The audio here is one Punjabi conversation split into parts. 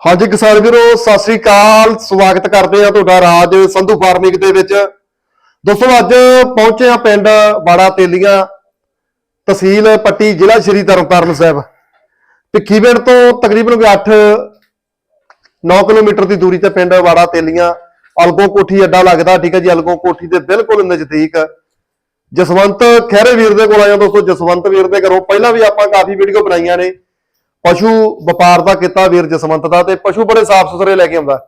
ਹਾਂਜੀ ਕਿਸਾਨ ਵੀਰੋ, ਸਤਿ ਸ੍ਰੀ ਅਕਾਲ। ਸਵਾਗਤ ਕਰਦੇ ਆ ਤੁਹਾਡਾ ਰਾਜ ਸੰਧੂ ਫਾਰਮਿੰਗ ਦੇ ਵਿੱਚ। ਦੋਸਤੋ, ਅੱਜ ਪਹੁੰਚੇ ਆ ਪਿੰਡ ਬਾੜਾ ਤੇਲੀਆਂ, ਤਹਿਸੀਲ ਪੱਟੀ ਜ਼ਿਲ੍ਹਾ ਸ਼੍ਰੀ ਤਰਨਤਾਰਨ ਸਾਹਿਬ। ਭਿੱਖੀਵਿੰਡ ਤੋਂ ਤਕਰੀਬਨ ਕੋਈ 8 9 ਕਿਲੋਮੀਟਰ ਦੀ ਦੂਰੀ ਤੇ ਪਿੰਡ ਬਾੜਾ ਤੇਲੀਆਂ, ਅਲਗੋ ਕੋਠੀ ਅੱਡਾ ਲੱਗਦਾ, ਠੀਕ ਹੈ ਜੀ, ਅਲਗੋ ਕੋਠੀ ਦੇ ਬਿਲਕੁਲ ਨਜ਼ਦੀਕ। ਜਸਵੰਤ ਖਹਿਰੇ ਵੀਰ ਦੇ ਕੋਲ ਆਇਆ ਦੋਸਤੋ, ਜਸਵੰਤ ਵੀਰ ਦੇ ਘਰੋਂ ਪਹਿਲਾਂ ਵੀ ਆਪਾਂ ਕਾਫੀ ਵੀਡੀਓ ਬਣਾਈਆਂ ਨੇ। ਪਸ਼ੂ ਵਪਾਰ ਦਾ ਕੀਤਾ ਵੀਰ ਜਸਵੰਤ ਦਾ ਤੇ ਪਸ਼ੂ ਬੜੇ ਸਾਫ਼ ਸੁਥਰੇ ਲੈ ਕੇ ਆਉਂਦਾ।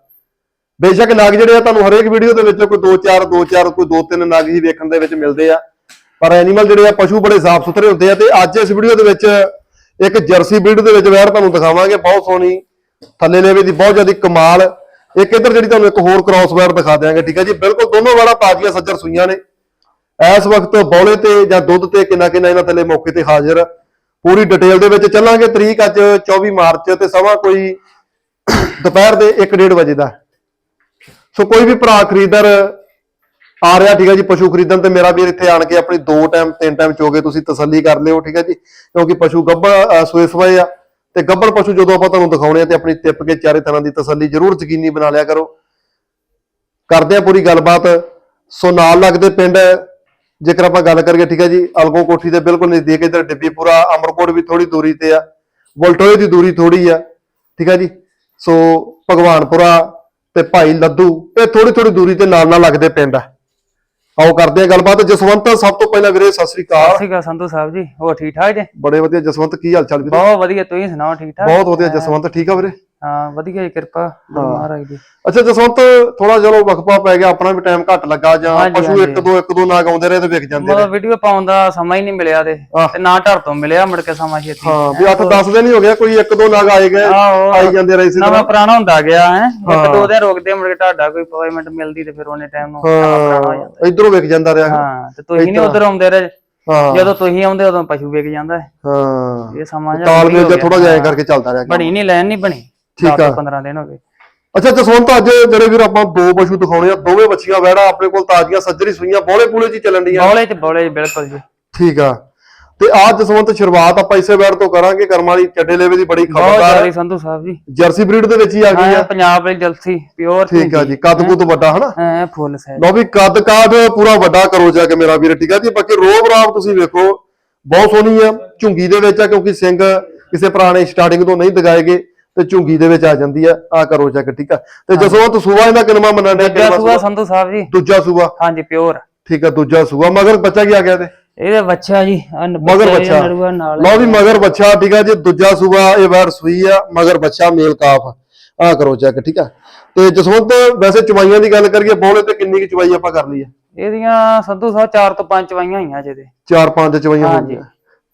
ਬੇਸ਼ੱਕ ਨਗ ਜਿਹੜੇ ਆ ਤੁਹਾਨੂੰ ਹਰੇਕ ਵੀਡੀਓ ਦੇ ਵਿੱਚ ਕੋਈ 2-4 2-4 ਕੋਈ 2-3 ਨਗ ਹੀ ਵੇਖਣ ਦੇ ਵਿੱਚ ਮਿਲਦੇ ਆ। ਪਰ ਐਨੀਮਲ ਜਿਹੜੇ ਆ ਪਸ਼ੂ ਬੜੇ ਸਾਫ਼ ਸੁਥਰੇ ਹੁੰਦੇ ਆ ਤੇ ਅੱਜ ਇਸ ਵੀਡੀਓ ਦੇ ਵਿੱਚ ਇੱਕ ਜਰਸੀ ਬਰੀਡ ਦੇ ਵਿੱਚ ਵੈਰ ਤੁਹਾਨੂੰ ਦਿਖਾਵਾਂਗੇ, ਬਹੁਤ ਸੋਹਣੀ, ਥੱਲੇ ਲੇਵੇ ਦੀ ਬਹੁਤ ਜ਼ਿਆਦਾ ਕਮਾਲ। ਇੱਕ ਇੱਧਰ ਜਿਹੜੀ ਤੁਹਾਨੂੰ ਇੱਕ ਹੋਰ ਕ੍ਰਾਸ ਵੈਰ ਦਿਖਾ ਦਿਆਂਗੇ, ਠੀਕ ਹੈ ਜੀ? ਬਿਲਕੁਲ ਦੋਨੋਂ ਵਾਲਾ ਤਾਜ਼ੀਆਂ ਸੱਜਰ ਸੂਈਆਂ ਨੇ। ਇਸ ਵਕਤ ਬੌਲੇ ਤੇ ਜਾਂ ਦੁੱਧ ਤੇ ਕਿੰਨਾ ਕਿੰਨਾ ਇਹਨਾਂ ਥੱਲੇ ਮੌਕੇ ਤੇ ਹਾਜ਼ਰ। ਪੂਰੀ ਡਿਟੇਲ ਦੇ ਵਿੱਚ ਚੱਲਾਂਗੇ। ਤਰੀਕ ਅੱਜ 24 ਮਾਰਚ ਤੇ ਸਮਾਂ ਕੋਈ ਦੁਪਹਿਰ ਦੇ 1:30 ਵਜੇ ਦਾ। ਸੋ ਕੋਈ ਵੀ ਭਰਾ ਖਰੀਦਦਾਰ ਆ ਰਿਹਾ, ਠੀਕ ਹੈ ਜੀ, ਪਸ਼ੂ ਖਰੀਦਣ ਤੇ ਮੇਰਾ ਵੀਰ ਇੱਥੇ ਆਣ ਕੇ ਆਪਣੀ ਦੋ ਟਾਈਮ, ਤਿੰਨ ਟਾਈਮ ਚੋਗੇ ਤੁਸੀਂ ਤਸੱਲੀ ਕਰ ਲਿਓ, ਠੀਕ ਹੈ ਜੀ। ਕਿਉਂਕਿ ਪਸ਼ੂ ਗੱਬੜ ਸੋਏ ਸਵਾਏ ਆ। ਤੇ ਗੱਬੜ ਪਸ਼ੂ ਜਦੋਂ ਆਪਾਂ ਤੁਹਾਨੂੰ ਦਿਖਾਉਣੇ ਆ ਤੇ ਆਪਣੀ ਟਿੱਪ ਕੇ ਚਾਰੇ ਤਰ੍ਹਾਂ ਦੀ ਤਸੱਲੀ ਜ਼ਰੂਰ ਯਕੀਨੀ ਬਣਾ ਲਿਆ ਕਰੋ। ਕਰਦੇ ਆ ਪੂਰੀ ਗੱਲਬਾਤ। ਸੋ ਨਾਲ ਲੱਗਦੇ ਪਿੰਡ ਜੇਕਰ ਆਪਾਂ ਗੱਲ ਕਰੀਏ ਠੀਕ ਹੈ ਜੀ ਅਲਗੋ ਕੋਠੀ ਦੇ ਬਿਲਕੁਲ ਨਜ਼ਦੀਕ ਇਧਰ ਡਿੱਬੀਪੁਰਾ ਅਮਰਕੋਟ ਵੀ ਥੋੜੀ ਦੂਰੀ ਤੇ ਆ ਵਲਟੋਏ ਦੀ ਦੂਰੀ ਥੋੜੀ ਆ ਠੀਕ ਹੈ ਜੀ ਸੋ ਭਗਵਾਨਪੁਰਾ ਤੇ ਭਾਈ ਲੱਦੂ ਇਹ ਥੋੜੀ ਥੋੜੀ ਦੂਰੀ ਤੇ ਨਾਲ ਨਾਲ ਲੱਗਦੇ ਪਿੰਡ ਆ। ਆਓ ਕਰਦੇ ਆ ਗੱਲਬਾਤ ਜਸਵੰਤ ਸਭ ਤੋਂ ਪਹਿਲਾਂ ਵੀਰੇ ਸਤਿ ਸ੍ਰੀ ਸਤਿ ਅਕਾਲ ਸ਼੍ਰੀ ਅਕਾਲ ਸੰਧੂ ਸਾਹਿਬ ਜੀ ਹੋਰ ਠੀਕ ਠਾਕ ਜੀ? ਬੜੇ ਵਧੀਆ ਜਸਵੰਤ ਕੀ ਹਾਲ ਚਾਲ ਵੀਰੇ? ਬਹੁਤ ਵਧੀਆ ਤੁਸੀਂ ਸੁਣਾਓ ਠੀਕ ਠਾਕ ਬਹੁਤ ਵਧੀਆ ਜਸਵੰਤ ਠੀਕ ਆ ਵੀਰੇ? ਹਾਂ ਵਧੀਆ ਜੀ ਕਿਰਪਾ ਮਹਾਰਾਜ ਦੀ। ਅੱਛਾ ਜਸਵੰਤ ਥੋੜਾ ਚਲੋ ਵਕਫਾ ਪੈ ਗਿਆ ਆਪਣਾ ਵੀ ਟਾਈਮ ਘੱਟ ਲੱਗਾ ਜਾਂ ਪਸ਼ੂ ਇੱਕ। ਦੋ ਇੱਕ ਦੋ ਨਾਗ ਆਉਂਦੇ ਰਹੇ ਤੇ ਵਿਕ ਜਾਂਦੇ ਨੇ ਮਤਲਬ ਵੀਡੀਓ ਪਾਉਣ ਦਾ ਸਮਾਂ ਹੀ ਨਹੀਂ ਮਿਲਿਆ ਤੇ। ਤੇ ਨਾ ਢਰ ਤੋਂ ਮਿਲਿਆ ਮੁੜ ਕੇ ਸਮਾਂ ਛੇਤੀ। ਹਾਂ ਵੀ 8-10 ਦਿਨ ਹੀ ਹੋ ਗਿਆ ਕੋਈ ਇੱਕ ਦੋ ਨਾਗ ਆਏ ਗਏ ਆਈ ਜਾਂਦੇ ਰਹੇ ਸੀ ਨਵਾਂ ਪੁਰਾਣਾ ਹੁੰਦਾ ਗਿਆ ਹੈ। ਇੱਕ ਦੋ ਦਿਨ ਰੁਕਦੇ ਮੁੜ ਕੇ ਤੁਹਾਡਾ ਕੋਈ ਅਪਾਇੰਟਮੈਂਟ ਮਿਲਦੀ ਤੇ ਫਿਰ ਉਹਨੇ ਟਾਈਮ ਨੂੰ ਹੋ ਹਾਂ ਇਧਰੋਂ ਵਿਕ ਜਾਂਦਾ ਰਿਹਾ। ਹਾਂ ਤੇ ਤੁਸੀਂ ਨਹੀਂ ਉਧਰ ਆਉਂਦੇ ਰਹੇ। ਹਾਂ। ਜਦੋਂ ਤੁਸੀਂ ਆਉਂਦੇ ਉਦੋਂ ਪਸ਼ੂ ਵਿਕ ਜਾਂਦਾ ਹੈ। ਹਾਂ। ਇਹ ਸਮਾਂ ਜਿਹਾ ਤਾਲਮੇਲ ਹੋ ਜਿਹਾ। ਥੋੜਾ ਜਿਹਾ ਕਰਕੇ ਚੱਲਦਾ ਰਿਹਾ ਬਣੀ ਨਹੀਂ ਲੈਣ ਨਹੀਂ ਬਣੀ। ਠੀਕ ਆ। 15 ਦਿਨ ਹੋ ਗਏ। ਅੱਛਾ ਜਸਵੰਤ ਅੱਜ ਜਿਹੜੇ ਵੀਰ ਆਪਾਂ ਦੋ ਪਸ਼ੂ ਦਿਖਾਉਣੇ ਆ ਦੋਵੇਂ ਬੱਚੀਆਂ ਵੈੜਾ ਆਪਣੇ ਕੋਲ ਤਾਜ਼ੀਆਂ ਸੱਜਰੀ ਸੂਈਆਂ ਬੋਲੇ ਪੂਲੇ ਚ ਹੀ ਚੱਲਣ ਡੀਆਂ। ਬੌਲੇ ਚ ਬੌਲੇ ਬਿਲਕੁਲ ਜੀ। ਠੀਕ ਆ। ਤੇ ਆਜ ਜਸਵੰਤ ਸ਼ੁਰੂਆਤ ਆਪਾਂ ਇਸੇ ਵੈੜ ਤੋਂ ਕਰਾਂਗੇ ਕਰਮ ਵਾਲੀ ਚੱਡੇ ਲੇਵੇ ਦੀ ਬੜੀ ਖਬਰਦਾਰ। ਜ਼ਿਆਦਾ ਸੰਧੂ ਸਾਹਿਬ ਜੀ। ਜਰਸੀ ਬਰੀਡ ਦੇ ਵਿੱਚ ਹੀ ਆ ਗਈ ਹਾਂ ਆ ਪੰਜਾਬ ਵਾਲੀ ਜਲਸੀ ਪਿਓਰ ਠੀਕ ਆ ਜੀ ਕੱਦ ਕੁੱਦ ਵੱਡਾ ਹਨਾ? ਹਾਂ ਫੁੱਲ ਸਾਈਜ਼। ਲਓ ਵੀ ਕੱਦ ਕਾਦ ਪੂਰਾ ਵੱਡਾ ਕਰੋ ਜਾ ਕੇ ਮੇਰਾ ਵੀਰ ਠੀਕ ਆ ਜੀ? ਬਾਕੀ ਰੋਬ ਰਾਬ ਤੁਸੀਂ ਵੇਖੋ ਬਹੁਤ ਸੋਹਣੀ ਆ ਝੁੰਗੀ ਦੇ ਵਿੱਚ ਆ ਕਿਉਂਕਿ ਸਿੰਘ ਕਿਸੇ ਪੁਰਾਣੇ ਸਟਾਰਟਿੰਗ ਤੋਂ ਨਹੀਂ ਦਗਾਏਗੇ ਤੇ ਝੁੰਗੀ ਦੇ ਵਿੱਚ ਆ ਜਾਂਦੀ ਆ ਆ ਕਰੋ ਜਾ ਕੇ ਠੀਕ ਆ? ਤੇ ਜਸਵੰਤ ਸੂਆ ਇਹਦਾ ਕਿਨਮਾ ਮੰਨਣ ਡਿਆ ਦੂਜਾ ਕਿਨਮਾ ਸੂਆ ਸੰਧੂ ਸਾਹਿਬ ਜੀ। ਦੂਜਾ ਸੂਆ? ਹਾਂਜੀ ਪਿਓਰ। ਠੀਕ ਆ ਦੂਜਾ ਸੂਆ। ਮਗਰ ਬੱਚਾ ਕੀ ਆ ਗਿਆ ਤੇ? ਇਹਦੇ ਬੱਚਾ ਜੀ ਮਗਰ ਬੱਚਾ। ਲਓ ਵੀ ਮਗਰ ਬੱਚਾ ਠੀਕ ਆ ਜੀ। ਦੂਜਾ ਸੂਆ ਇਹ ਵੈੜ ਸੂਈ ਆ ਮਗਰ ਬੱਚਾ ਮੇਲ ਕਾਫ। ਆ ਕਰੋ ਚੈੱਕ ਠੀਕ ਆ? ਤੇ ਜਸਵੰਤ ਵੈਸੇ ਚਵਾਈਆਂ ਦੀ ਗੱਲ ਕਰੀਏ ਬੋਲੇ ਤੇ ਕਿੰਨੀ ਕੀ ਚਵਾਈ ਆਪਾਂ ਕਰ ਲਈ ਆ? ਇਹਦੀਆਂ ਸੰਧੂ ਸਾਹਿਬ ਚਾਰ ਤੋਂ ਪੰਜ ਚਵਾਈਆਂ ਹੋਈਆਂ ਜਿਹਦੇ ਚਾਰ ਪੰਜ ਚਵਾਈਆਂ ਹੋ ਹਾਂਜੀ। ਗਈਆਂ।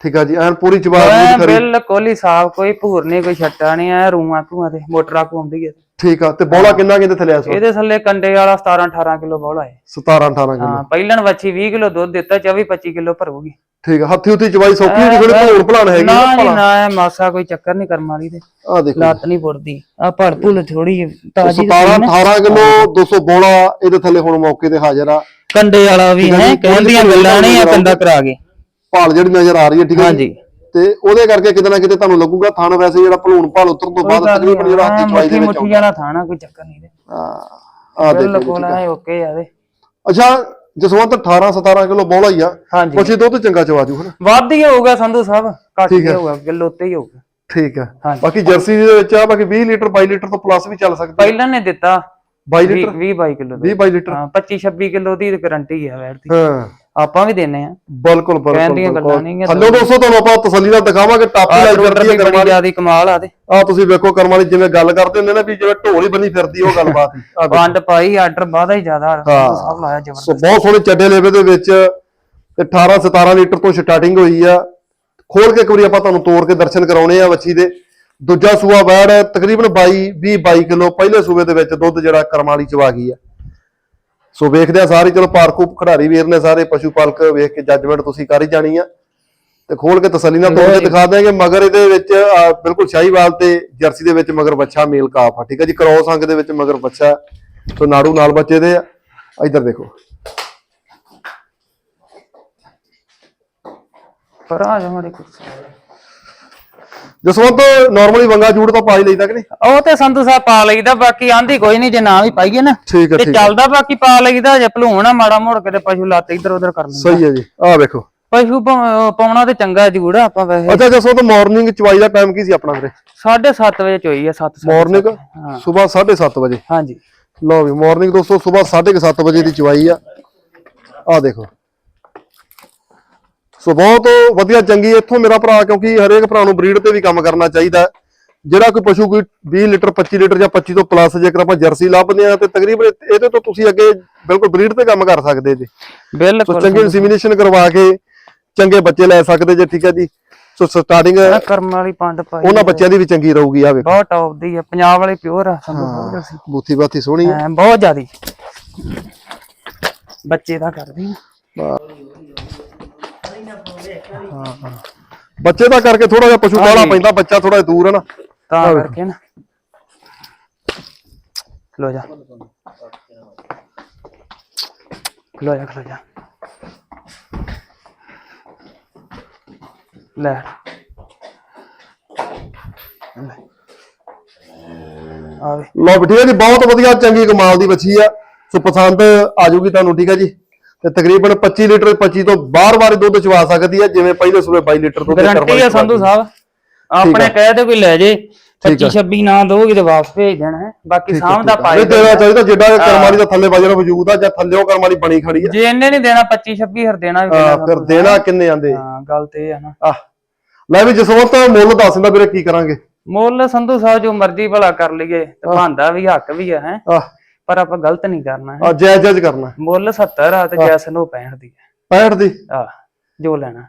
ਠੀਕ ਆ ਜੀ ਐਨ ਪੂਰੀ ਚਵਾ ਐ ਦੀ ਖਰੀ ਬਿਲਕੁਲ ਹੀ ਸਾਫ਼ ਕੋਈ ਭੂਰ ਨਹੀਂ ਕੋਈ ਛੱਟਾ ਨਹੀਂ ਐ ਰੂਆਂ ਧੂਆਂ ਤੇ ਮੋਟਰਾਂ ਘੁੰਮਦੀ ਹੈ ਠੀਕ ਆ ਤੇ ਬੋਲਾ ਕਿੰਨਾ ਕਿੰਦੇ ਥੱਲੇ ਆ ਸੋ ਇਹਦੇ ਥੱਲੇ ਕੰਡੇ ਵਾਲਾ 17 18 ਕਿਲੋ ਬੌਲਾ ਹੈ। 17 18 ਕਿਲੋ। ਹਾਂ ਪਹਿਲਣ ਵੱਛੀ 20 ਕਿਲੋ ਦੁੱਧ ਦਿੱਤਾ 24 25 ਕਿਲੋ ਭਰੂਗੀ। ਠੀਕ ਆ ਹੱਥੀ ਹੁੱਥੀ ਚਵਾਈ ਸੌਖੀ ਨਹੀਂ ਥੋੜੀ ਭੋਣ ਭਲਾਣ ਹੈਗੀ ਨਾ ਆ ਜੀ ਨਾ ਐ ਮਾਸਾ ਕੋਈ ਚੱਕਰ ਨਹੀਂ ਕਰਮ ਵਾਲੀ ਤੇ। ਆਹ ਦੇਖੋ ਲੱਤ ਨਹੀਂ ਪੁੱਟਦੀ ਆ ਭੜ ਭੁੱਲ ਥੋੜੀ ਤਾਜੀ 17 18 ਕਿਲੋ 200 ਬੋਲਾ ਇਹਦੇ ਥੱਲੇ ਹੁਣ ਮੌਕੇ ਤੇ ਹਾਜ਼ਰ ਆ। ਕੰਡੇ ਵਾਲਾ ਵੀ ਹੈ ਕਹਿੰਦੀਆਂ ਗੱਲਾਂ ਨਹੀਂ ਆ ਕੰਡਾ ਕਰਾ ਕੇ। ਭਾਲ ਜਿਹੜੀ ਨਜ਼ਰ ਆ ਰਹੀ ਹੈ ਠੀਕ ਹੈ? ਹਾਂਜੀ। ਤੇ ਉਹਦੇ ਕਰਕੇ ਕਿਤੇ ਨਾ ਕਿਤੇ ਤੁਹਾਨੂੰ ਲੱਗੂਗਾ ਥਣ ਵੈਸੇ ਜਿਹੜਾ ਭਲੂਣ ਭਾਲ ਉਤਰਨ ਤੋਂ ਬਾਅਦ ਤਕਰੀਬਨ ਜਿਹੜਾ ਹੱਥ ਚਵਾਈ ਦੇ ਵਿੱਚ ਮੁੱਠੀ ਵਾਲਾ ਥਾਣਾ ਕੋਈ ਚੱਕਰ ਨਹੀਂ ਦੇ ਆ ਦੇਖੋ ਬਿਲਕੁਲ ਐ ਓਕੇ ਆ ਦੇ ਅੱਛਾ ਜਸਵੰਤ 18 17 ਕਿਲੋ ਬੋਲਾ ਹੀ ਆ। ਹਾਂਜੀ। ਕੁਛ ਦੁੱਧ ਚੰਗਾ ਚਵਾ ਜੂ ਹਨਾ? ਵੱਧ ਹੀ ਹੋਊਗਾ ਸੰਧੂ ਸਾਹਿਬ ਘੱਟ ਹੀ ਹੈ। ਹੋਊਗਾ ਕਿਲੋ ਉੱਤੇ ਹੀ ਹੋਊਗਾ। ਠੀਕ ਆ। ਬਾਕੀ ਜਰਸੀ ਦੇ ਵਿੱਚ ਆ ਬਾਕੀ 20 ਲੀਟਰ 22 ਲੀਟਰ ਤੋਂ ਪਲੱਸ ਵੀ ਚੱਲ ਸਕਦਾ ਪਹਿਲਾਂ ਨੇ ਦਿੱਤਾ। 22 20 ਲੀਟਰ? 20 22 kilo 20 22 litre? ਹਾਂ 25 26 ਕਿਲੋ ਦੀ ਗਾਰੰਟੀ ਹੈ ਵੈਟ ਦੀ ਹਾਂ। ਆਪਾਂ ਵੀ ਦਿੰਨੇ ਆ। ਬਿਲਕੁਲ ਬਿਲਕੁਲ ਦੀਆਂ ਗੱਲਾਂ ਨਹੀਂ ਹੈਗੀਆਂ। ਹਲੋ ਦੋਸਤੋ ਤੁਹਾਨੂੰ ਆਪਾਂ ਤਸੱਲੀ ਨਾਲ ਦਿਖਾਵਾਂਗੇ ਟਾਪੀ ਲਾਈ ਫਿਰਦੀ ਹੈ ਬੜੀ ਜ਼ਿਆਦੀ ਕਮਾਲ ਆ ਤੇ ਆ ਤੁਸੀਂ ਵੇਖੋ ਕਰਮ ਵਾਲੀ ਜਿਵੇਂ ਗੱਲ ਕਰਦੇ ਹੁੰਦੇ ਨੇ ਵੀ ਜਿਵੇਂ ਢੋਲ ਹੀ ਬੰਨੀ ਫਿਰਦੀ ਉਹ ਗੱਲਬਾਤ। ਹੀ ਆ ਵੰਡ ਪਾਈ ਆਰਡਰ ਬਾਦਾ ਹੀ ਜ਼ਿਆਦਾ। ਸੰਧੂ ਸਾਹਿਬ ਲਾਇਆ ਜ਼ਬਰਦਸਤ। ਸੋ ਬਹੁਤ ਸੋਹਣੇ ਚੱਡੇ ਲੇਵੇ ਦੇ ਵਿੱਚ ਤੇ 18 17 ਲੀਟਰ ਤੋਂ ਸਟਾਰਟਿੰਗ ਹੋਈ ਆ। ਖੋਲ ਕੇ ਇੱਕ ਵਾਰੀ ਆਪਾਂ ਤੁਹਾਨੂੰ ਤੋੜ ਕੇ ਦਰਸ਼ਨ ਕਰਾਉਣੇ ਆ ਵੱਛੀ ਦੇ। ਦੂਜਾ ਸੂਆ ਵੈੜ ਤਕਰੀਬਨ 22 20 22 ਕਿਲੋ ਪਹਿਲੇ ਸੂਬੇ ਦੇ ਵਿੱਚ ਦੁੱਧ ਜਿਹੜਾ ਕਰਮ ਵਾਲੀ ਚਵਾ ਗਈ ਆ। ਸੋ ਵੇਖਦੇ ਆ ਸਾਰੇ ਚਲੋ ਪਾਰਕੂ ਖਿਡਾਰੀ ਵੀਰ ਨੇ ਸਾਰੇ ਪਸ਼ੂ ਪਾਲਕ ਵੇਖ ਕੇ ਜੱਜਮੈਂਟ ਤੁਸੀਂ ਕਰ ਹੀ ਜਾਣੀ ਆ। ਤੇ ਖੋਲ ਕੇ ਤਸੱਲੀ ਨਾਲ ਕੇ ਦਿਖਾ ਦਿਆਂਗੇ ਮਗਰ ਇਹਦੇ ਵਿੱਚ ਆ, ਬਿਲਕੁਲ ਸ਼ਾਹੀਵਾਲ ਤੇ ਜਰਸੀ ਦੇ ਵਿੱਚ ਮਗਰ ਬੱਚਾ ਮੇਲ ਕਾਫ ਆ ਠੀਕ ਹੈ ਜੀ? ਕ੍ਰੋਸ ਅੰਗ ਦੇ ਵਿੱਚ ਮਗਰ ਬੱਚਾ ਸੋ ਨਾੜੂ ਨਾਲ ਬੱਚੇ ਦੇ ਆ ਇੱਧਰ ਦੇਖੋ। ਪਰ ਆ ਜਾ ਮਾੜੀ ਕੁਰਸੀ। ਜਸਵੰਤ ਨਾਰਮਲੀ ਵੰਗਾ ਜੂੜ ਤਾਂ ਪਾ ਹੀ ਲਈਦਾ ਕਿ ਨਹੀਂ? ਉਹ ਤੇ ਸੰਧੂ ਸਾਹਿਬ ਪਾ ਲਈਦਾ ਬਾਕੀ ਆਂਦੀ ਕੋਈ ਨਹੀਂ ਜੇ ਨਾ ਵੀ ਪਾਈਏ ਨਾ ਠੀਕ ਹੈ ਤੇ ਠੀਕ ਹੈ। ਚੱਲਦਾ ਬਾਕੀ ਪਾ ਲਈਦਾ ਜੇ ਭਲੂਣ ਮਾੜਾ ਮੋੜ ਕੇ ਤੇ ਪਸ਼ੂ ਲੱਤ ਇੱਧਰ ਉੱਧਰ ਕਰ ਲੈਂਦਾ। ਸਹੀ ਹੈ ਜੀ ਆਹ ਵੇਖੋ। ਪਸ਼ੂ ਪਾਉਣਾ ਤੇ ਚੰਗਾ ਜੂੜਾ ਆਪਾਂ ਵੈਸੇ। ਅੱਛਾ ਜਸਵੰਤ ਮਾਰਨਿੰਗ ਚਵਾਈ ਦਾ ਟਾਈਮ ਕੀ ਸੀ ਆਪਣਾ ਵੀਰੇ? 7:30 ਵਜੇ ਚੋਈ ਆ 7 ਮਾਰਨਿੰਗ ਹਾਂ। ਸਵੇਰ 7:30 ਵਜੇ? ਹਾਂਜੀ। ਲਓ ਵੀ ਮਾਰਨਿੰਗ ਦੋਸਤੋ ਸਵੇਰ 7:30 ਵਜੇ ਦੀ ਚਵਾਈ ਆ। ਆਹ ਦੇਖੋ। ਸੋ ਬਹੁਤ ਵਧੀਆ ਚੰਗੀ ਇੱਥੋਂ ਮੇਰਾ ਭਰਾ ਕਿਉਂਕਿ ਹਰੇਕ ਭਰਾ ਨੂੰ ਬਰੀਡ ਤੇ ਵੀ ਕੰਮ ਕਰਨਾ ਚਾਹੀਦਾ। ਜਿਹੜਾ ਕੋਈ ਪਸ਼ੂ ਕੋਈ 20 ਲੀਟਰ 25 ਲੀਟਰ ਜਾਂ 25 ਤੋਂ ਪਲੱਸ ਜੇਕਰ ਆਪਾਂ ਜਰਸੀ ਲੱਭਦੇ ਆ ਤੇ ਤਕਰੀਬਨ ਇਹਦੇ ਤੋਂ ਤੁਸੀਂ ਅੱਗੇ ਬਿਲਕੁਲ ਬਰੀਡ ਤੇ ਕੰਮ ਕਰ ਸਕਦੇ ਜੀ। ਸੋ ਬਿਲਕੁਲ ਚੰਗੇ ਇਨਸੀਮੀਨੇਸ਼ਨ ਕਰਵਾ ਕੇ ਚੰਗੇ ਬੱਚੇ ਲੈ ਸਕਦੇ ਜੇ ਠੀਕ ਹੈ ਜੀ। ਸੋ ਸਟਾਰਟਿੰਗ ਕਰਮ ਵਾਲੀ ਪੰਡ ਪਾਈ ਉਹਨਾਂ ਬੱਚਿਆਂ ਦੀ ਵੀ ਚੰਗੀ ਰਹੂਗੀ ਆ ਵੇਖੋ। ਬਹੁਤ ਟੌਪ ਦੀ ਆ ਪੰਜਾਬ ਵਾਲੀ ਪਿਓਰ ਆ ਅਸੀਂ ਬੂਥੀ ਬਾਥੀ ਸੋਹਣੀ ਹੈ। ਬਹੁਤ ਜ਼ਿਆਦੀ। ਬੱਚੇ ਦਾ ਕਰਦੀ ਆ ਬੱਚੇ ਦਾ ਕਰਕੇ ਥੋੜਾ ਜਿਹਾ ਪਸ਼ੂ ਕਾਲਾ ਪੈਂਦਾ ਬੱਚਾ ਥੋੜਾ ਜਿਹਾ ਦੂਰ ਹੈ ਨਾ। ਤਾਂ ਕਰਕੇ ਨਾ। ਖਲੋ ਜਾ। ਖਲੋ ਜਾ ਖਲੋ ਜਾ। ਲੈ। ਆਵੇ ਠੀਕ ਹੈ ਜੀ ਬਹੁਤ ਵਧੀਆ ਚੰਗੀ ਕਮਾਲ ਦੀ ਬੱਚੀ ਆ। ਸੋ ਪਸੰਦ ਆ ਤੁਹਾਨੂੰ ਠੀਕ ਹੈ ਜੀ। ਤੇ ਤਕਰੀਬਨ 25 ਲੀਟਰ 25 ਤੋਂ ਬਾਰ-ਬਾਰ ਦੁੱਧ ਚਵਾ ਸਕਦੀ ਹੈ ਜਿਵੇਂ ਪਹਿਲੇ ਸੂਬੇ 22 ਲੀਟਰ ਦੁੱਧ ਗਾਰੰਟੀ ਆ ਸੰਧੂ ਸਾਹਿਬ। ਆਪਣੇ ਕਹੇ ਤੇ ਕੋਈ ਲੈ ਜੇ ਠੀਕ 25 26 ਨਾ ਦੋਗੇ ਤੇ ਵਾਪਸ ਭੇਜ ਦੇਣਾ ਹੈ। ਬਾਕੀ ਸਾਹਮ ਦਾ ਪਾਈ ਇਹ ਦੇਣਾ ਚਾਹੀਦਾ ਜਿੱਡਾ ਕਰਮਾਲੀ ਦਾ ਥੱਲੇ ਵਜਣਾ ਵਜੂਦ ਆ ਜਾਂ ਥੱਲੇੋਂ ਕਰਮਾਲੀ ਬਣੀ ਖੜੀ ਆ। ਜੇ ਇਹਨੇ ਨਹੀਂ ਦੇਣਾ 25 26 ਹਰ ਦੇਣਾ ਵੀ ਹਾਂ, ਫਿਰ ਦੇਣਾ ਕਿੰਨੇ ਆਂਦੇ। ਹਾਂ ਗੱਲ ਤੇ ਇਹ ਆ ਨਾ। ਆਹ ਲੈ ਵੀ ਜਸਵੰਤ ਮੁੱਲ ਦੱਸ ਦਿੰਦਾ ਵੀਰੇ ਕੀ ਕਰਾਂਗੇ? ਮੁੱਲ ਸੰਧੂ ਸਾਹਿਬ ਜੋ ਮਰਜ਼ੀ ਭਲਾ ਕਰ ਲਈਏ ਤੇ ਭਾਂਦਾ ਵੀ ਹੱਕ ਵੀ ਹੈ ਹੈਂ। ਆਹ। ਪਰ ਆਪਾਂ ਗਲਤ ਨਹੀਂ ਕਰਨਾ ਆ ਜਾਇਜ਼ ਜਾਇਜ਼ ਕਰਨਾ ਮੁੱਲ 70 ਆ ਤੇ ਜੈਸਨ ਉਹ 65 ਦੀ ਹੈ। 65 ਦੀ? ਆ ਜੋ ਲੈਣਾ।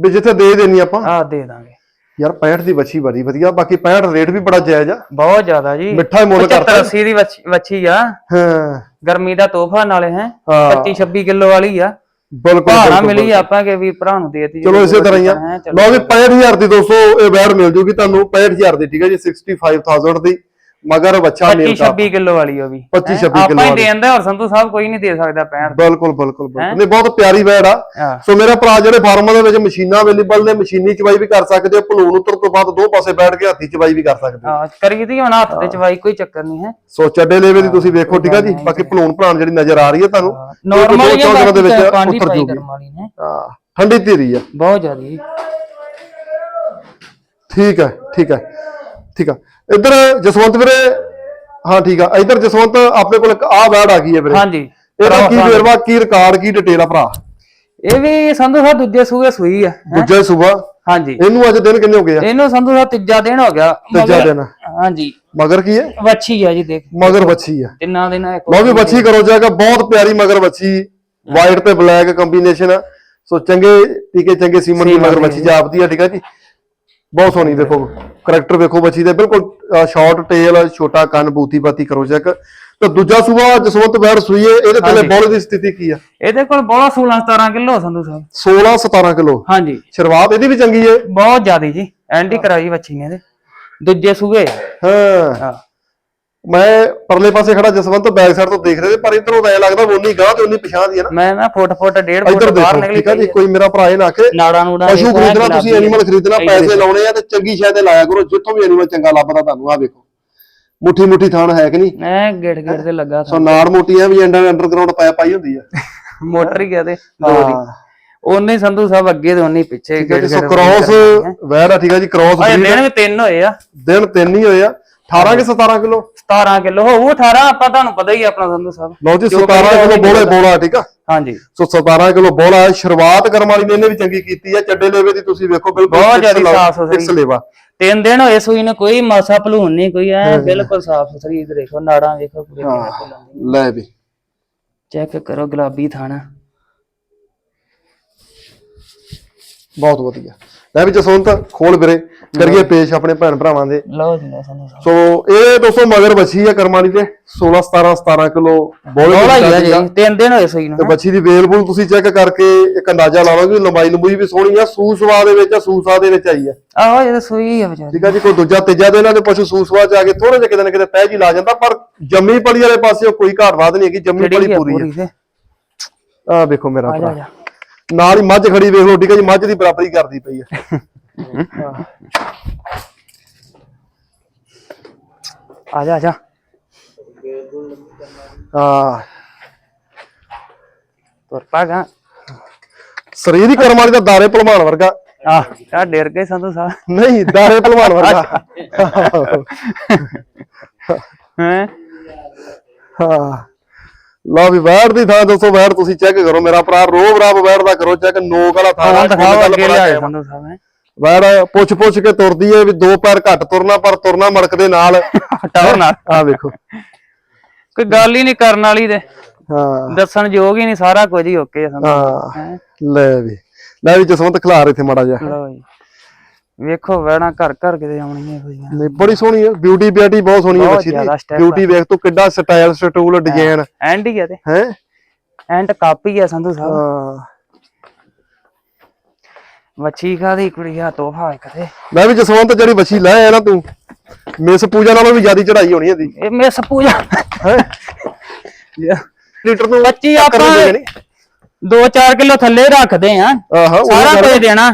ਵੀ ਜਿੱਥੇ ਦੇ ਦੇਣੀ ਆਪਾਂ। ਆ ਦੇ ਦਾਂਗੇ। ਯਾਰ 65 ਦੀ ਬੱਚੀ ਬੜੀ ਵਧੀਆ ਬਾਕੀ 65 ਰੇਟ ਵੀ ਬੜਾ ਜਾਇਜ਼ ਆ। ਬਹੁਤ ਜ਼ਿਆਦਾ ਜੀ। ਮਿੱਠਾ ਹੀ ਮੁੱਲ 75 ਕਰਤਾ 80 ਦੀ ਵੱਛੀ- ਵੱਛੀ ਆ। ਹਾਂ। ਗਰਮੀ ਦਾ ਤੋਹਫਾ ਨਾਲੇ ਹੈ। ਹਾਂ। 25 26 ਕਿਲੋ ਵਾਲੀ ਆ। ਬਿਲਕੁਲ ਭਾਣਾ ਮਿਲੀ ਆਪਾਂ ਕਿ ਵੀ ਭਰਾ ਨੂੰ ਦੇਤੀ ਚਲੋ ਇਸੇ ਤਰ੍ਹਾਂ ਹੀ ਆ। ਲਓ ਵੀ 65000 ਦੀ ਦੋਸਤੋ ਇਹ ਵੈੜ ਮਿਲ ਜੂਗੀ ਤੁਹਾਨੂੰ। 65000 ਦੀ ਠੀਕ ਹੈ ਜੀ? 65000 ਦੀ। ਮਗਰ ਬੱਚਾ 25 ਮੇਲ ਦਾ 26 ਕਿਲੋ ਵਾਲੀ ਉਹ ਵੀ। 25 ਹੈਂ? 26 ਕਿਲੋ ਆਪਾਂ ਹੀ ਵਾਲੀ। ਦੇਂਦਾ ਔਰ ਸੰਧੂ ਸਾਹਿਬ ਕੋਈ ਨਹੀਂ ਦੇ ਸਕਦਾ 65 ਬਿਲਕੁਲ ਬਿਲਕੁਲ ਬਿਲਕੁਲ। ਨਹੀਂ ਬਹੁਤ ਪਿਆਰੀ ਵੈੜ ਆ। ਹਾਂ। ਸੋ ਮੇਰਾ ਭਰਾ ਜਿਹੜੇ ਫਾਰਮਾਂ ਦੇ ਵਿੱਚ ਮਸ਼ੀਨਾਂ ਅਵੇਲੇਬਲ ਨੇ ਮਸ਼ੀਨੀ ਚਵਾਈ ਵੀ ਕਰ ਸਕਦੇ ਹੋ ਭਲੂਣ ਉਤਰ ਤੋਂ ਬਾਅਦ ਦੋ ਪਾਸੇ ਬੈਠ ਕੇ ਹੱਥੀ ਚਵਾਈ ਵੀ ਕਰ ਸਕਦੇ ਹੋ ਹਾਂ ਕਰੀ ਦੀ ਹੁਣ ਹੱਥ ਤੇ ਚਵਾਈ ਕੋਈ ਚੱਕਰ ਨਹੀਂ ਹੈ? ਸੋ ਚੱਡੇ ਲੇਵੇ ਦੀ ਤੁਸੀਂ ਵੇਖੋ ਠੀਕ ਆ ਜੀ? ਬਾਕੀ ਭਲੂਣ ਭਲਾਣ ਜਿਹੜੀ ਨਜ਼ਰ ਆ ਰਹੀ ਹੈ ਤੁਹਾਨੂੰ ਨਾਰਮਲ ਦੋ ਚੌਂਕਾਂ ਦੇ ਵਿੱਚ ਉਤਰ ਜੂਗੀ। ਹਾਂ? ਠੰਡੀ ਧੀਰੀ ਆ। ਬਹੁਤ ਜ਼ਿਆਦੀ ਠੀਕ ਹੈ ਠੀਕ ਹੈ। ਠੀਕ ਆ। ਇੱਧਰ ਜਸਵੰਤ ਵੀਰੇ ਹਾਂ ਠੀਕ ਆ। ਇੱਧਰ ਜਸਵੰਤ ਆਪਣੇ ਕੋਲ ਇੱਕ ਆਹ ਵੈੜ ਆ ਗਈ ਹੈ ਵੀਰੇ। ਹਾਂਜੀ। ਇਹਦਾ ਕੀ ਵੇਰਵਾ ਕੀ ਰਿਕਾਰਡ ਕੀ ਡਿਟੇਲ ਆ ਭਰਾ? ਇਹ ਵੀ ਸੰਧੂ ਸਾਹਿਬ ਦੂਜੇ ਸੂਏ ਸੂਈ ਆ? ਦੂਜਾ ਸੂਬਾ ਹਾਂਜੀ। ਇਹਨੂੰ ਅੱਜ ਦਿਨ ਕਿੰਨੇ ਹੋ ਗਏ ਆ? ਇਹਨੂੰ ਸੰਧੂ ਸਾਹਿਬ ਤੀਜਾ ਦਿਨ ਹੋ ਗਿਆ। ਤੀਜਾ ਦਿਨ। ਹਾਂਜੀ। ਮਗਰ ਕੀ ਹੈ? ਵੱਛੀ ਆ ਜੀ ਦੇਖ। ਮਗਰ ਬੱਚੀ ਆ। ਤਿੰਨਾਂ ਦਿਨਾਂ ਇੱਕ ਲਓ ਵੀ ਬੱਚੀ ਕਰੋ ਜਾਏਗਾ ਬਹੁਤ ਪਿਆਰੀ ਮਗਰ ਬੱਚੀ ਵਾਈਟ ਤੇ ਬਲੈਕ ਕੰਬੀਨੇਸ਼ਨ ਆ। ਸੋ ਚੰਗੇ ਟੀਕੇ ਚੰਗੇ ਸੀਮਨ ਦੀ ਮਗਰ ਬੱਚੀ ਜਾਪਦੀ ਆ ਠੀਕ ਆ ਜੀ। ਬਹੁਤ ਸੋਹਣੀ ਦੇਖੋ ਕਰੈਕਟਰ ਵੇਖੋ ਬੱਚੀ ਦੇ ਬਿਲਕੁਲ ਸ਼ਾਰਟ ਟੇਲ ਛੋਟਾ ਕੰਨ ਬੂਤੀ ਬਾਤੀ ਕਰੋ ਚੈੱਕ ਤੇ ਦੂਜਾ ਸੂਆ ਜਸਵੰਤ ਬੈੜ ਸੂਈਏ ਇਹਦੇ ਥੱਲੇ ਬੋਲੇ ਦੀ ਸਥਿਤੀ ਕੀ ਆ? ਇਹਦੇ ਕੋਲ ਬਹੁਤ 16 17 ਕਿਲੋ ਸੰਧੂ ਸਾਹਿਬ। 16 17 ਕਿਲੋ। ਹਾਂਜੀ। ਸ਼ੁਰੂਆਤ ਇਹਦੀ ਵੀ ਚੰਗੀ ਏ। ਬਹੁਤ ਜ਼ਿਆਦੀ ਜੀ ਐਂਟੀ ਕਰਾਈ ਵੱਛੀ ਨੇ ਇਹਦੇ। ਦੂਜੇ ਸੂਏ ਹਾਂ। ਮੈਂ ਪਰਲੇ ਪਾਸੇ ਖੜਾ ਜਸਵੰਤ ਬੈਕ ਸਾਈਡ ਤੋਂ ਦੇਖ ਰਿਹਾ ਸੀ ਪਰ ਇਧਰੋਂ ਤਾਂ ਐ ਲੱਗਦਾ ਉਨੀ ਗਾਂ ਤੇ ਉਨੀ ਪਛਾਣ ਦੀ ਹੈ ਨਾ। ਮੈਂ ਨਾ ਫੁੱਟ ਫੁੱਟ ਡੇਢ ਫੁੱਟ ਇੱਧਰ ਬਾਹਰ ਦੇਖੋ ਨਿਕਲੀ ਠੀਕ ਆ ਜੀ ਪਈ ਕੋਈ ਮੇਰਾ ਭਰਾ ਇਹ ਨਾ ਆਖੇ ਨਾੜਾ ਨੂੜਾ ਪਸ਼ੂ ਦੇਖੋ ਐਂ ਖਰੀਦਣਾ ਤੁਸੀਂ ਗੁਲਾਬੀ ਐਨੀਮਲ ਖਰੀਦਣਾ ਪੈਸੇ ਦੇਖੋ। ਲਾਉਣੇ ਆ ਤੇ ਚੰਗੀ ਸ਼ਾਇਦ ਲਾਇਆ ਕਰੋ ਜਿੱਥੋਂ ਵੀ ਐਨੀਮਲ ਚੰਗਾ ਲੱਭਦਾ ਤੁਹਾਨੂੰ ਆ ਵੇਖੋ ਮੁੱਠੀ ਮੁੱਠੀ ਥਾਣ ਹੈ ਕਿ ਨਹੀਂ? ਐ ਗੇੜ ਗੇੜ ਤੇ ਲੱਗਾ ਸੋ ਨਾੜ ਮੋਟੀ ਆ ਵੀ ਅੰਡਰ ਅੰਡਰਗਰਾਉਂਡ ਪਾਇਆ ਪਾਈ ਹੁੰਦੀ ਆ। ਮੋਟਰ ਹੀ ਕਹਦੇ ਹਾਂ। ਉਹਨੇ ਸੰਧੂ ਸਾਹਿਬ ਅੱਗੇ ਤੇ ਉਹਨੇ ਪਿੱਛੇ ਠੀਕ ਹੈ ਜੀ ਗੇੜ ਸੋ ਗੇੜ ਕ੍ਰਾਸ ਵੈਰ ਆ। ਠੀਕ ਆ ਜੀ ਕ੍ਰਾਸ ਦਿਨ ਵੀ ਤਿੰਨ ਹੋਏ ਆ। ਦਿਨ ਤਿੰਨ ਹੀ ਹੋਏ ਆ। 18 ਕਿ 17 ਕਿਲੋ? 17 ਕਿਲੋ ਹੋਊ 18 ਆਪਾਂ ਤੁਹਾਨੂੰ ਪਤਾ ਹੀ ਆ ਆਪਣਾ ਸੰਧੂ ਸਾਹਿਬ। ਲਓ ਜੀ ਜੋ 17 ਕਹਿੰਦਾ ਕਿਲੋ ਬੋਲੇ। ਬੋਲਾ ਠੀਕ ਆ? ਹਾਂਜੀ। ਸੋ 17 ਕਿਲੋ ਬੋਲਾ ਸ਼ੁਰੂਆਤ ਕਰਮ ਵਾਲੀ ਨੇ ਇਹਨੇ ਵੀ ਚੰਗੀ ਕੀਤੀ ਆ ਚੱਡੇ ਲੇਵੇ ਦੀ ਤੁਸੀਂ ਵੇਖੋ ਬਿਲਕੁਲ ਬਹੁਤ ਜ਼ਿਆਦਾ ਸਾਫ਼ ਸੁਥਰੀ। fix ਲੇਵਾ ਤਿੰਨ ਦਿਨ ਹੋਏ ਸੂਈ ਨੇ ਕੋਈ ਮਾਸਾ ਭਲੂਣ ਨਹੀਂ ਕੋਈ ਐ ਬਿਲਕੁਲ ਸਾਫ਼ ਸੁਥਰੀ ਇਧਰ ਦੇਖੋ ਨਾੜਾਂ ਵੇਖੋ ਪੂਰੇ ਲੈ ਵੀ। ਚੈੱਕ ਕਰੋ ਗੁਲਾਬੀ ਥਾਣਾ। ਬਹੁਤ ਵਧੀਆ। ਲੈ ਵੀ ਜਸਵੰਤ ਖੋਲ ਵੀਰੇ। ਕਰੀਏ ਪੇਸ਼ ਆਪਣੇ ਭੈਣ ਭਰਾਵਾਂ ਦੇ। ਲਓ ਜੀ ਲਓ ਸੰਧੂ ਸਾਹਿਬ ਸੋ ਇਹ ਦੋਸਤੋ ਮਗਰ ਬੱਚੀ ਆ ਕਰਮਾਂ ਦੀ ਤੇ। 16 17 17 ਕਿਲੋ ਬੋਲੇ ਹੀ ਆ ਜੀ। ਆ। ਤਿੰਨ ਦਿਨ ਹੋਏ ਸੂਈ ਨੂੰ। ਤੇ ਬੱਚੀ ਦੀ ਵੇਲ ਬੂਲ ਤੁਸੀਂ ਚੈੱਕ ਕਰਕੇ ਇੱਕ ਅੰਦਾਜ਼ਾ ਲਾਵਾਂਗੇ ਲੰਬਾਈ ਲੰਬੂਈ ਵੀ ਸੋਹਣੀ ਆ। ਸੂਸਵਾ ਦੇ ਵਿੱਚ ਆ ਸੂਸਾ ਦੇ ਵਿੱਚ ਆਈ ਆ। ਆਹੋ ਇਹ ਤਾਂ ਸੂਈ ਆ ਵਿਚਾਰੀ। ਠੀਕ ਆ ਜੀ ਕੋਈ ਦੂਜਾ ਤੀਜਾ ਦੇ ਇਹਨਾਂ ਦੇ ਪਸ਼ੂ ਸੂਸਵਾ ਚ ਆ ਕੇ ਥੋੜੇ ਜਿਹਾ ਕਿਤੇ ਨਾ ਕਿਤੇ ਪਹਿ ਜੀ ਲਾ ਜਾਂਦਾ। ਪਰ ਜੰਮੀ ਪਲੀ ਵਾਲੇ ਪਾਸੇ ਕੋਈ ਘਾਟ ਵਾਧ ਨਹੀਂ ਹੈਗੀ ਜੰਮੀ ਪਲੀ ਆ ਪੂਰੀ ਆ। ਆਹ ਵੇਖੋ ਮੇਰਾ ਆ ਭਰਾ। ਆ ਨਾਲ ਹੀ ਮੱਝ ਖੜੀ ਵੇਖ ਲੋ ਠੀਕ ਹੈ ਜੀ ਮੱਝ ਦੀ ਬਰਾਬਰੀ ਕਰਦੀ ਪਈ ਹੈ ਆ ਜਾ ਆ ਜਾ। ਆ ਤੁਰ ਪਾਗਾ ਸਰੀਰ ਹੀ ਕਰਮ ਵਾਲੀ ਦਾਰੇ ਭਲਵਾਨ ਵਰਗਾ। ਆ ਆ ਡੇਰ ਗਏ ਸੰਤੂ ਸਾਹਿਬ। ਨਹੀਂ ਦਾਰੇ ਭਲਵਾਨ ਵਰਗਾ। ਹੈ? ਹਾਂ। ਲਓ ਵੀ ਵੈੜ ਦੀ ਥਾਂ ਦੱਸੋ ਵੈੜ ਤੁਸੀਂ ਚੈੱਕ ਕਰੋ। ਮੇਰਾ ਭਰਾ ਰੋਬ ਰਾਬ ਵੈੜ ਦਾ ਕਰੋ ਚੈੱਕ ਨੋਕ ਵਾਲਾ ਥਾਂ ਹਾਂ ਦਿਖਾਓ ਅੱਗੇ ਬੜਾ ਲਿਆ ਹੈ। ਸੰਧੂ ਸਾਹਿਬ ਵੈੜ ਪੁੱਛ ਪੁੱਛ ਕੇ ਤੁਰਦੀ ਏ ਵੀ ਦੋ ਪੈਰ ਘੱਟ ਤੁਰਨਾ ਪਰ ਤੁਰਨਾ ਮੜਕ ਦੇ ਨਾਲ। ਨਾ ਆ ਵੇਖੋ। ਕੋਈ ਗੱਲ ਹੀ ਨਹੀਂ ਕਰਨ ਵਾਲੀ ਤੇ। ਹਾਂ। ਦੱਸਣ ਯੋਗ ਹੀ ਨਹੀਂ ਸਾਰਾ ਕੁਝ ਹੀ ਓਕੇ ਆ ਸੰਧੂ ਹਾਂ। ਹੈਂ? ਲੈ ਵੀ। ਲੈ ਵੀ ਜਸਵੰਤ ਖਿਲਾਰ ਇੱਥੇ ਮਾੜਾ ਜਿਹਾ। ਲਓ ਜੀ। ਵੇਖੋ ਵੈਣਾ ਘਰ ਘਰ ਕਿਤੇ ਆਉਣੀਆਂ ਹੋਈਆਂ ਨਹੀਂ ਬੜੀ ਸੋਹਣੀ ਹੈ ਬਿਊਟੀ ਬਿਊਟੀ ਬਹੁਤ ਸੋਹਣੀ ਹੈ ਬਹੁਤ ਜ਼ਿਆਦਾ ਦੀ ਬਿਊਟੀ ਵੇਖ ਤੂੰ ਕਿੱਡਾ ਸਟਾਈਲ ਸਟੂਲ ਡਿਜ਼ਾਈਨ ਐਂਡ ਹੀ ਆ ਤੇ। ਹੈ? ਐਂਡ ਕਾਪੀ ਆ ਸੰਧੂ ਸਾਹਿਬ। ਹਾਂ। ਵੱਛੀ ਖਾਦੀ ਕੁੜੀ ਆ ਤੋਹਫਾ ਇੱਕ ਤੇ। ਮੈਂ ਵੀ ਜਸਵੰਤ ਜਿਹੜੀ ਬੱਚੀ ਲੈ ਆਇਆ ਨਾ ਤੂੰ ਮਿਸ ਪੂਜਾ ਨਾਲੋਂ ਵੀ ਜ਼ਿਆਦਾ ਚੜਾਈ ਹੋਣੀ ਇਹਦੀ। ਇਹ ਮਿਸ ਪੂਜਾ। ਹੈ? ਲੀਟਰ ਨੂੰ ਬੱਚੀ ਟੱਕਰ ਆਪਾਂ ਨਹੀਂ ਦੇਣੀ 2-4 ਕਿਲੋ ਥੱਲੇ ਰੱਖਦੇ ਆ। ਆਹਾ ਉਹ ਸਾਰਾ ਗੱਲ- ਕੁਝ ਦੇਣਾ।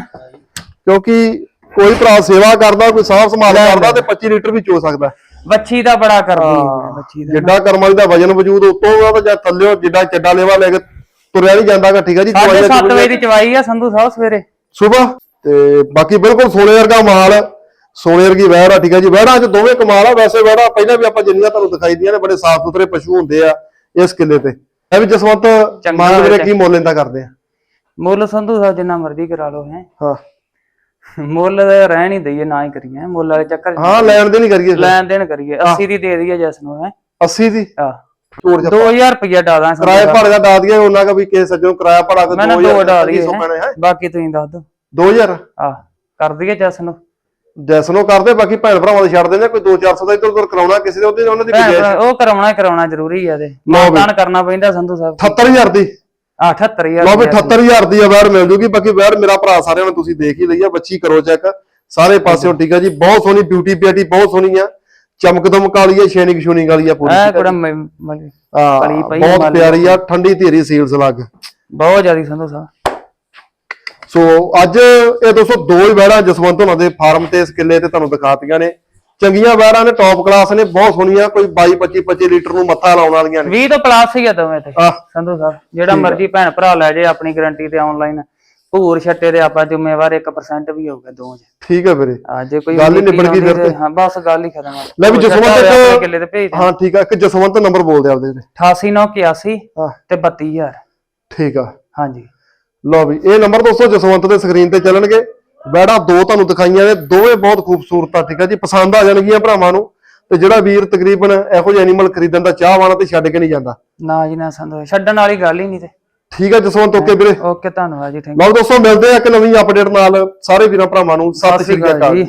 ਕਿਉਂਕਿ ਕੋਈ ਭਰਾ ਸੇਵਾ ਕਰਦਾ ਕੋਈ ਸਾਫ਼ ਸੰਭਾਲ ਕਰਦਾ ਤੇ 25 ਲੀਟਰ ਵੀ ਚੋ ਸਕਦਾ। ਵੱਛੀ ਦਾ ਬੜਾ ਕਰਦੀ ਹੈ ਵੱਛੀ ਦਾ। ਜਿੱਡਾ ਕਰਮ ਵਾਲੀ ਦਾ ਵਜਨ ਵਜੂਦ ਉਤੋਂ ਉਹਦਾ ਜਾਂ ਥੱਲਿਓ ਜਿੱਡਾ ਚੱਡਾ ਲੇਵਾ ਲੈ ਕੇ ਤੁਰਿਆ ਨਹੀਂ ਜਾਂਦਾਗਾ ਠੀਕ ਹੈ ਜੀ? ਸਾਢੇ ਦਵਾਈਆਂ ਸੱਤ ਵਜੇ ਦੀ ਚਵਾਈ ਆ ਸੰਧੂ ਸਾਹਿਬ ਸਵੇਰੇ। ਸਵੇਰ ਤੇ ਬਾਕੀ ਬਿਲਕੁਲ ਸੋਨੇ ਵਰਗਾ ਮਾਲ ਸੋਨੇ ਵਰਗੀ ਵਹਿੜ ਆ ਠੀਕ ਹੈ ਜੀ? ਵਹਿੜਾਂ 'ਚ ਦੋਵੇਂ ਕਮਾਲ ਆ ਵੈਸੇ ਵਹਿੜਾ ਪਹਿਲਾਂ ਵੀ ਆਪਾਂ ਜਿੰਨੀਆਂ ਤੁਹਾਨੂੰ ਦਿਖਾਈ ਦੀਆਂ ਨੇ ਬੜੇ ਸਾਫ਼ ਸੁਥਰੇ ਪਸ਼ੂ ਹੁੰਦੇ ਆ ਇਸ ਕਿੱਲੇ ਤੇ। ਇਹ ਵੀ ਜਸਵੰਤ ਮੰਗ ਵੀਰੇ। ਕੀ ਮੁੱਲ ਇੰਦਾ ਕਰਦੇ ਆ? ਮੁੱਲ ਸੰਧੂ ਸਾਹਿਬ ਜਿੰਨਾ ਮਰਜ਼ੀ ਕਰਾ ਲਓ ਹੈ। ਹਾਂ। ਮੁੱਲ ਰਹਿ ਨਹੀਂ ਦਈਏ ਨਾ ਹੀ ਕਰੀਏ। ਮੁੱਲ ਵਾਲੇ ਚੱਕਰ 'ਚ ਹਾਂ ਲੈਣ ਦੇ ਨਹੀਂ ਕਰੀਏ ਲੈਣ ਦੇਣ ਕਰੀਏ। 80 ਦੀ ਦੇ ਦਈਏ ਜਸ ਨੂੰ ਹੈ। 80 ਦੀ? ਆ ਤੋੜ ਜਾ 2000 ਰੁਪਇਆ ਡਾਲਾਂ ਸੰਧੂ ਕਿਰਾਏ ਭਾੜੇ ਦਾ ਡਾ ਦਈਏ ਉਹਨਾਂ ਦਾ ਵੀ ਕਿਸੇ ਸੱਜਣੋਂ ਕਿਰਾਇਆ ਭਾੜਾ ਕੋ ਮੈਂ ਨਾ ਦੋ ਡਾ 2000 ਪੈਣੇ ਹੈ। ਬਾਕੀ ਤੁਸੀਂ ਦੱਸ ਦਿਓ। 2000 ਆ ਕਰ ਦਈਏ ਜਸ ਨੂੰ। ਜੈਸਨੋ ਕਰਦੇ ਬਾਕੀ ਭੈਣ ਭਰਾਵਾਂ ਦੇ ਛੱਡ ਦਿੰਦੇ ਕੋਈ 2-400 ਦਾ ਇੱਧਰ ਉੱਧਰ ਕਰਾਉਣਾ ਕਿਸੇ ਦੇ ਉਹਦੇ ਉਹਨਾਂ ਦੀ ਭੈਣ ਗੁੰਜਾਇਸ਼ ਭਰਾ, ਉਹ ਕਰਾਉਣਾ ਹੀ ਕਰਾਉਣਾ ਜ਼ਰੂਰੀ ਆ ਤੇ ਮਾਨਦਾਨ ਕਰਨਾ ਪੈਂਦਾ ਸੰਧੂ ਸਾਹਿਬ। 78000 ਦੀ। ਆ 78000 ਲਓ ਵੀ 78000 ਦੀ ਅਵਾਰ ਮਿਲ ਜੂਗੀ ਬਾਕੀ ਵੈਰ ਮੇਰਾ ਭਰਾ ਸਾਰਿਆਂ ਨੂੰ ਤੁਸੀਂ ਦੇਖ ਹੀ ਲਈ ਆ ਬੱਚੀ ਕਰੋ ਚੈੱਕ ਸਾਰੇ ਪਾਸਿਓਂ ਠੀਕ ਆ ਜੀ ਬਹੁਤ ਸੋਹਣੀ ਬਿਊਟੀ ਪਿਆਟੀ ਬਹੁਤ ਸੋਹਣੀ ਆ। ਚਮਕ ਦਮਕ ਵਾਲੀ ਆ ਸ਼ੇਨਿਕ ਸ਼ੂਨਿਕ ਵਾਲੀ ਆ ਪੂਰੀ ਹਾਂ, ਬਹੁਤ। ਪਿਆਰੀ ਆ ਠੰਡੀ ਧੀਰੀ ਸੀਲਸ ਲੱਗ। ਬਹੁਤ ਜ਼ਿਆਦੀ ਸੰਧੂ ਸਾਹਿਬ। ਸੋ ਅੱਜ ਇਹ ਦੋਸਤੋ ਦੋ ਹੀ ਵੈੜਾਂ ਜਸਵੰਤ ਹੋਣਾ ਦੇ ਫਾਰਮ ਤੇ ਇਸ ਕਿੱਲੇ ਤੇ ਤੁਹਾਨੂੰ ਦਿਖਾਤੀਆਂ ਨੇ। ਚੰਗੀਆਂ ਵੈੜਾਂ ਨੇ ਟੌਪ ਕਲਾਸ ਨੇ ਬਹੁਤ ਸੋਹਣੀਆਂ ਕੋਈ 22 25 25 ਲੀਟਰ ਨੂੰ ਮੱਥਾ ਲਾਉਣ ਵਾਲੀਆਂ ਨੇ। 20 ਤੋਂ ਪਲੱਸ ਹੀ ਆ ਦੋਵੇਂ ਤੇ ਆਹ। ਸੰਧੂ ਸਾਹਿਬ ਜਿਹੜਾ ਮਰਜ਼ੀ ਭੈਣ ਭਰਾ ਲੈ ਜੇ ਆਪਣੀ ਗਾਰੰਟੀ ਤੇ ਆਨਲਾਈਨ ਭੂਰ ਛੱਟੇ ਦੇ ਆਪਾਂ ਜ਼ਿੰਮੇਵਾਰ 1% ਵੀ ਹੋਊਗਾ ਦੋ ਚ ਠੀਕ ਹੈ ਵੀਰੇ। ਆ ਜੇ ਕੋਈ ਗੱਲ ਹੀ ਨਿਬੜ ਗਈ ਫਿਰ ਤੇ- ਹਾਂ ਬਸ ਗੱਲ ਹੀ ਖਤਮ ਆ ਲੈ ਵੀ ਜਸਵੰਤ ਕਿੱਲੇ ਤੇ ਭੇਜ ਹਾਂ ਠੀਕ ਆ ਇੱਕ ਜਸਵੰਤ ਨੰਬਰ ਬੋਲ ਦੇ ਆਪਦੇ ਤੇ। 88981 ਹਾਂ। ਤੇ 32000 ਠੀਕ ਆ। ਹਾਂਜੀ। ਲਓ ਵੀ ਇਹ ਨੰਬਰ ਦੋਸਤੋ ਜਸਵੰਤ ਦੇ ਸਕਰੀਨ ਤੇ ਚੱਲਣਗੇ। ਬੈੜਾ ਦੋ ਤੁਹਾਨੂੰ ਦਿਖਾਈਆਂ ਨੇ ਦੋਵੇਂ ਬਹੁਤ ਖੂਬਸੂਰਤ ਆ ਠੀਕ ਆ ਜੀ? ਪਸੰਦ ਆ ਜਾਣਗੀਆਂ ਭਰਾਵਾਂ ਨੂੰ ਤੇ ਜਿਹੜਾ ਵੀਰ ਤਕਰੀਬਨ ਇਹੋ ਜਿਹੇ ਐਨੀਮਲ ਖਰੀਦਣ ਦਾ ਚਾਹਵਾਨ ਆ ਤੇ ਛੱਡ ਕੇ ਨਹੀਂ ਜਾਂਦਾ। ਨਾ ਜੀ ਨਾ ਸੰਧੂ ਛੱਡਣ ਵਾਲੀ ਗੱਲ ਹੀ ਨਹੀਂ ਤੇ। ਠੀਕ ਆ ਜਸਵੰਤ ਓਕੇ ਵੀਰੇ। ਓਕੇ ਧੰਨਵਾਦ ਜੀ ਥੈਂਕ ਲਓ ਦੋਸਤੋ ਮਿਲਦੇ ਆ ਇੱਕ ਨਵੀਂ ਅਪਡੇਟ ਨਾਲ। ਸਾਰੇ ਵੀਰਾਂ ਭਰਾਵਾਂ ਨੂੰ ਸਤਿ ਸ਼੍ਰੀ ਅਕਾਲ ਜੀ।